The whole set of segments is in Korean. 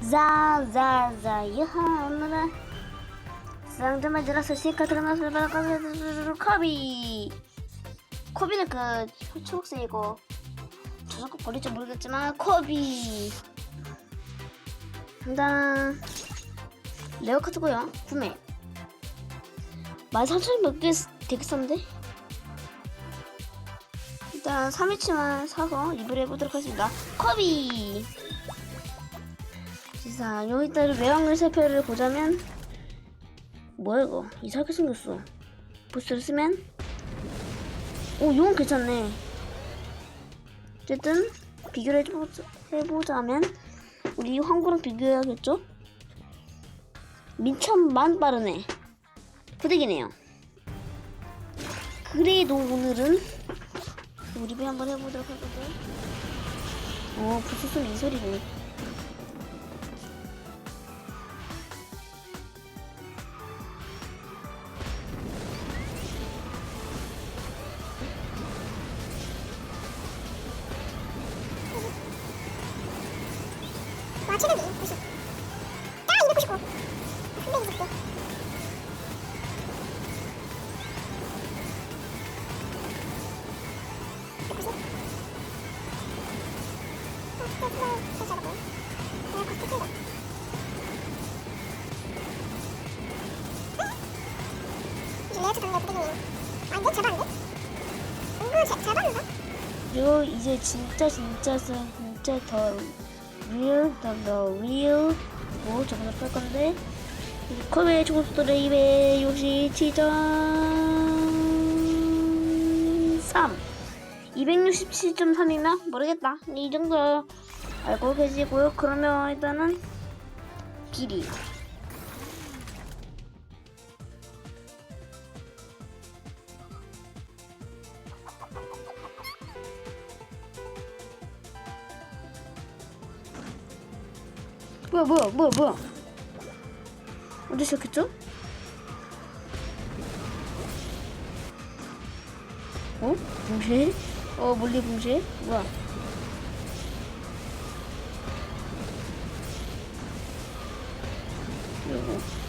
자자자 야하 오늘은 쌍점을 들어서 시카 들어가서 받아가서 커비 코비는 그 초록색이고 저 자꾸 버릴지 모르겠지만 코비 일단 레어 카드고요 구매 14,000원 몇개 되게 싼데 일단 3위치만 사서 리뷰를 해보도록 하겠습니다 커비 자 여기다 외곽물 세표를 보자면 뭐야 이거? 이상하게 생겼어. 부스를 쓰면? 오 이건 괜찮네. 어쨌든 비교를 해보자, 해보자면 우리 황구랑 비교해야겠죠? 민첩만 빠르네. 부득이네요. 그래도 오늘은 리뷰 한번 해보도록 하거든. 어 부스 쓰면 이 소리네 와 최대비 90. 아 299. 320개. 아, 이거 이제 진짜 진짜 선- 진짜 더 real 더 real. 뭐 저거 할 건데. 코베 초고속도로 267.3 267.3이면 모르겠다. 이 정도 알고 계시고요. 그러면 일단은 길이 뭐야 뭐야 뭐야 뭐야 어디 시작했죠? 어? 붕쉐? 어 몰리 붕쉐? 뭐야 이거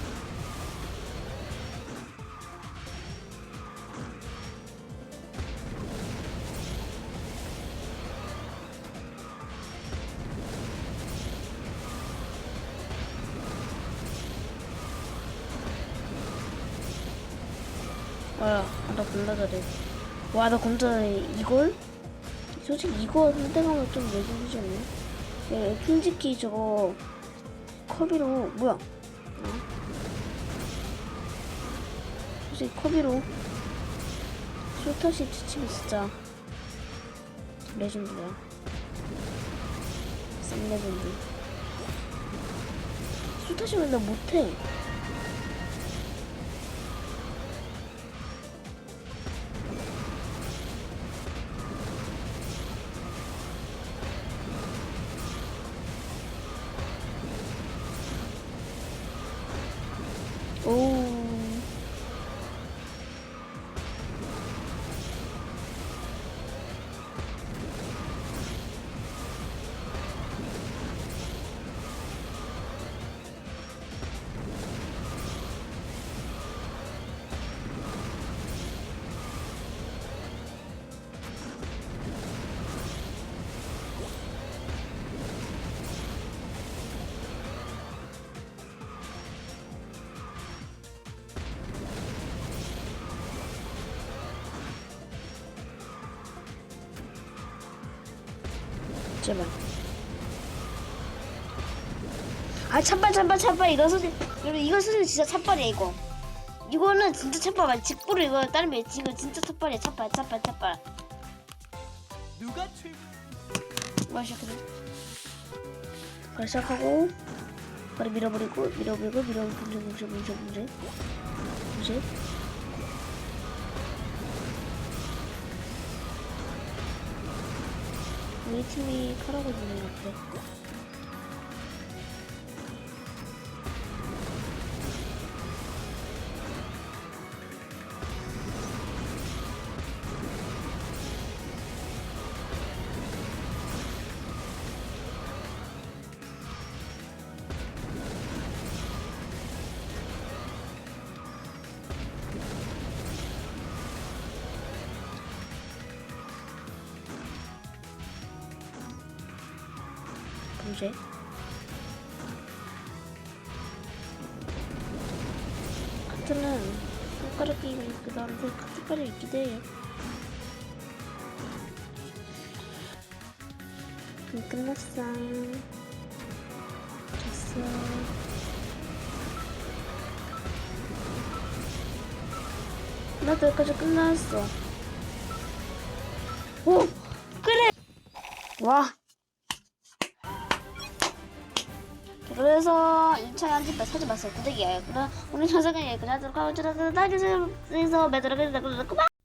와, 나 겁나 잘해. 와, 나 잘해. 이걸? 솔직히 이거 선택하면 좀 내주지 않네? 야, 솔직히 저거 커비로, 뭐야? 어? 솔직히 커비로 쇼타시 지치면 진짜 레전드야. 쌍 레전드. 쇼타시 맨날 못해. 오. 제발. 아 찬발 찬발 이거 소리 여러분 소리 진짜 찬발이야 이거. 이거는 진짜 찬발 맞 직보로 이거 다른 게 이거 진짜 찬발이야 찬발 찬발 찬발. 누가 최뭐 시작해? 바로 시작하고 바로 밀어버리고 밀어버리고 밀어버리고 문제 문제 문제 문제 문제. 우리 팀이 카라고 있는 것 같아. 쟤? 카트는 손가락 끼고 있기도 한데 카트까지 있기도 해요. 음, 끝났어. 됐어. 나도 여기까지 끝났어. 오! 그래! 와! 그래서 2차 연집을 사지 마세요. 구대기예요. 그럼 오늘 영상은 여기까지 하도록 하고, 저는 다음 영상에서 뵙도록 하겠습니다. 그만!